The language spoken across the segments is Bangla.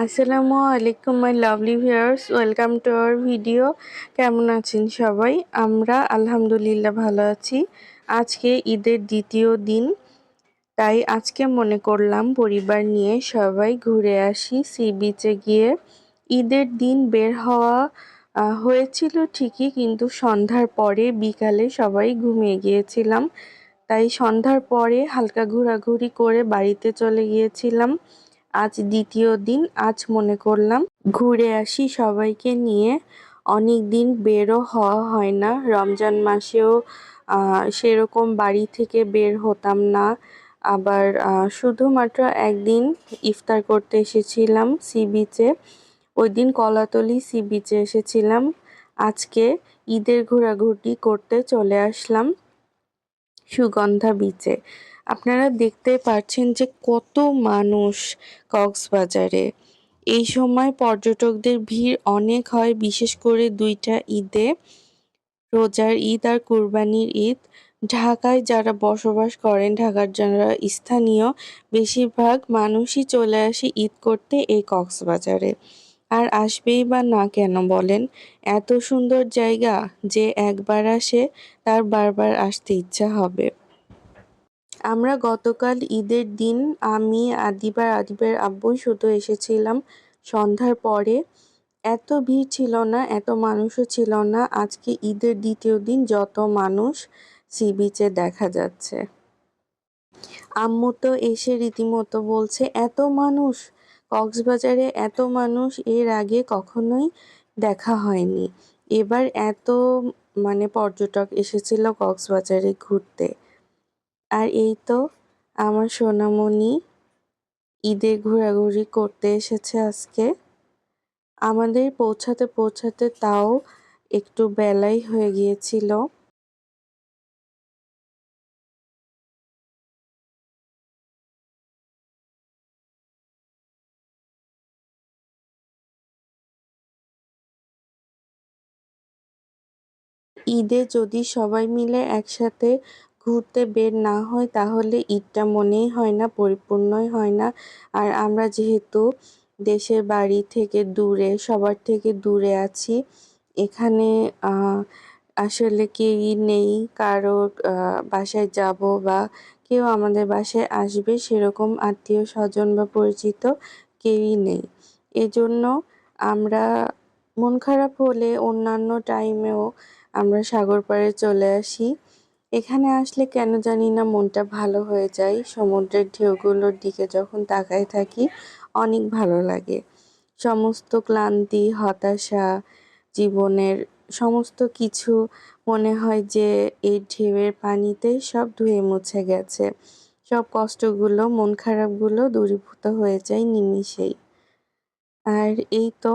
আসসালামু আলাইকুম my lovely viewers welcome to our video কেমন আছেন সবাই? আমরা আলহামদুলিল্লাহ ভালো আছি। আজকে ঈদের দ্বিতীয় দিন, তাই আজকে মনে করলাম পরিবার নিয়ে সবাই ঘুরে আসি সি বিচে গিয়ে। ঈদের দিন বের হওয়া হয়েছিল ঠিকই, কিন্তু সন্ধ্যার পরে বিকালে সবাই ঘুমিয়ে গিয়েছিলাম। তাই সন্ধ্যার পরে হালকা ঘোরাঘুরি করে বাড়িতে চলে গিয়েছিলাম। আজ দ্বিতীয় দিন, আজ মনে করলাম ঘুরে আসি সবাইকে নিয়ে। অনেক দিন বেরও হওয়া হয় না। রমজান মাসেও সেরকম বাড়ি থেকে বের হতাম না। আবার শুধুমাত্র একদিন ইফতার করতে এসেছিলাম সি বিচে। ওই দিন কলাতলি সি বিচে এসেছিলাম। আজকে ঈদের ঘোরাঘুরি করতে চলে আসলাম সুগন্ধা বিচে। আপনারা দেখতে পাচ্ছেন যে কত মানুষ কক্সবাজারে। এই সময় পর্যটকদের ভিড় অনেক হয়, বিশেষ করে দুইটা ঈদে। রোজার ঈদ আর কুরবানির ঈদ। ঢাকায় যারা বসবাস করেন, ঢাকার যারা স্থানীয়, বেশিরভাগ মানুষই চলে আসে ঈদ করতে এই কক্সবাজারে। আর আসবেই বা না কেন বলেন? এত সুন্দর জায়গা যে একবার আসে, তার বারবার আসতে ইচ্ছা হবে। আমরা গতকাল ঈদের দিন আমি আদিবার আদিবার আব্বুই শুধু এসেছিলাম। সন্ধ্যার পরে এত ভিড় ছিল না, এত মানুষও ছিল না। আজকে ঈদের দ্বিতীয় দিন, যত মানুষ সি বিচে দেখা যাচ্ছে। আম্মু তো এসে রীতিমতো বলছে, এত মানুষ? কক্সবাজারে এত মানুষ? এর আগে কখনোই দেখা হয়নি। এবার এত মানে পর্যটক এসেছিল কক্সবাজারে ঘুরতে। আর এই তো আমার সোনামণি ঈদে ঘোরাঘুরি করতে এসেছে আজকে। আমাদের পৌঁছাতে পৌঁছাতে তাও একটু বেলাই হয়ে গিয়েছিল। ঈদে যদি সবাই মিলে একসাথে ঘুরতে বের না হয় তাহলে ঈদটা মনেই হয় না, পরিপূর্ণই হয় না। আর আমরা যেহেতু দেশের বাড়ি থেকে দূরে, সবার থেকে দূরে আছি, এখানে আসলে কেউই নেই, কারও বাসায় যাব বা কেউ আমাদের বাসায় আসবে সেরকম আত্মীয় স্বজন বা পরিচিত কেউই নেই। এজন্য আমরা মন খারাপ হলে অন্যান্য টাইমেও আমরা সাগর পাড়ে চলে আসি। এখানে আসলে কেন জানি না মনটা ভালো হয়ে যায়। সমুদ্রের ঢেউগুলোর দিকে যখন তাকায় থাকি, অনেক ভালো লাগে। সমস্ত ক্লান্তি, হতাশা, জীবনের সমস্ত কিছু মনে হয় যে এই ঢেউয়ের পানিতে সব ধুয়ে মুছে গেছে। সব কষ্টগুলো, মন খারাপগুলো দূরীভূত হয়ে যায় নিমিষেই। আর এই তো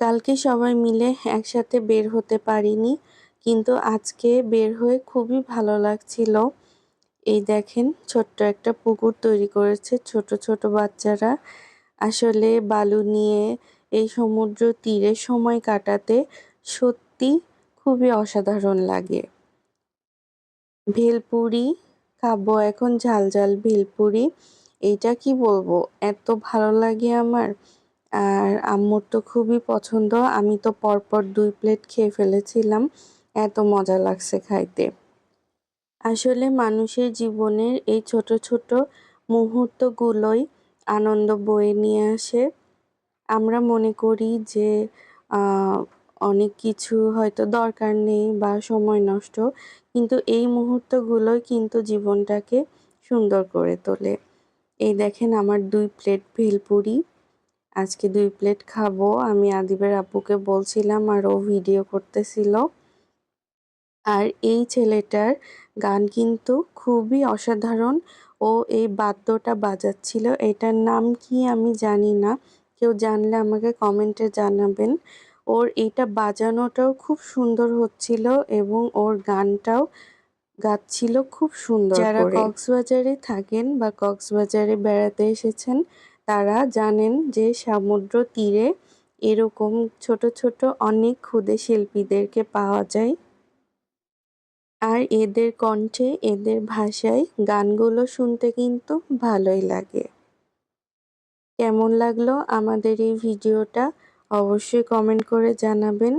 কালকে সবাই মিলে একসাথে বের হতে পারিনি, কিন্তু আজকে বের হয়ে খুবই ভালো লাগছিল। এই দেখেন, ছোট্ট একটা পুকুর তৈরি করেছে ছোট ছোট বাচ্চারা। আসলে বালু নিয়ে এই সমুদ্র তীরে সময় কাটাতে সত্যি খুবই অসাধারণ লাগে। ভেলপুরি, খাব এখন ঝাল ঝাল ভেলপুরি, এইটা কি বলব? এত ভালো লাগে আমার। আর আম্মুর তো খুবই পছন্দ। আমি তো পরপর দুই প্লেট খেয়ে ফেলেছিলাম। এত মজা লাগছে খাইতে। আসলে মানুষের জীবনের এই ছোট ছোট মুহূর্তগুলোই আনন্দ বয়ে নিয়ে আসে। আমরা মনে করি যে অনেক কিছু হয়তো দরকার নেই বা সময় নষ্ট, কিন্তু এই মুহূর্তগুলোই কিন্তু জীবনটাকে সুন্দর করে তোলে। এই দেখেন আমার দুই প্লেট ভেলপুরি। আজকে দুই প্লেট খাব। আমি আদিবের আব্বুকে বলছিলাম আর ও ভিডিও করতেছিল। আর এই ছেলেটার গান কিন্তু খুবই অসাধারণ। ও এই বাদ্যটা বাজাচ্ছিল। এটার নাম কি আমি জানি না। কেউ জানলে আমাকে কমেন্টে জানাবেন। ওর এইটা বাজানোটাও খুব সুন্দর হচ্ছিল এবং ওর গানটাও গাচ্ছিল খুব সুন্দর যারা কক্সবাজারে থাকেন বা কক্সবাজারে বেড়াতে এসেছেন তারা জানেন যে সমুদ্র তীরে এরকম ছোট ছোট অনেক ক্ষুদে শিল্পীদেরকে পাওয়া যায়। আর এদের কণ্ঠে, এদের ভাষায় গানগুলো শুনতে কিন্তু ভালোই লাগে। কেমন লাগল আমাদের এই ভিডিওটা অবশ্যই কমেন্ট করে জানাবেন।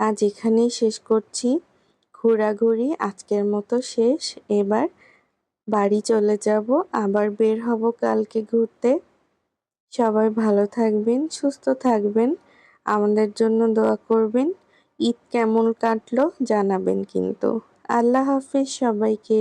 আজ এখানেই শেষ করছি। ঘোরাঘুরি আজকের মতো শেষ। এবার বাড়ি চলে যাব, আবার বের হব কালকে ঘুরতে। সবাই ভালো থাকবেন, সুস্থ থাকবেন। আমাদের জন্য দোয়া করবেন। ঈদ কেমন কাটলো জানাবেন কিন্তু। আল্লাহ হাফিজ সবাইকে।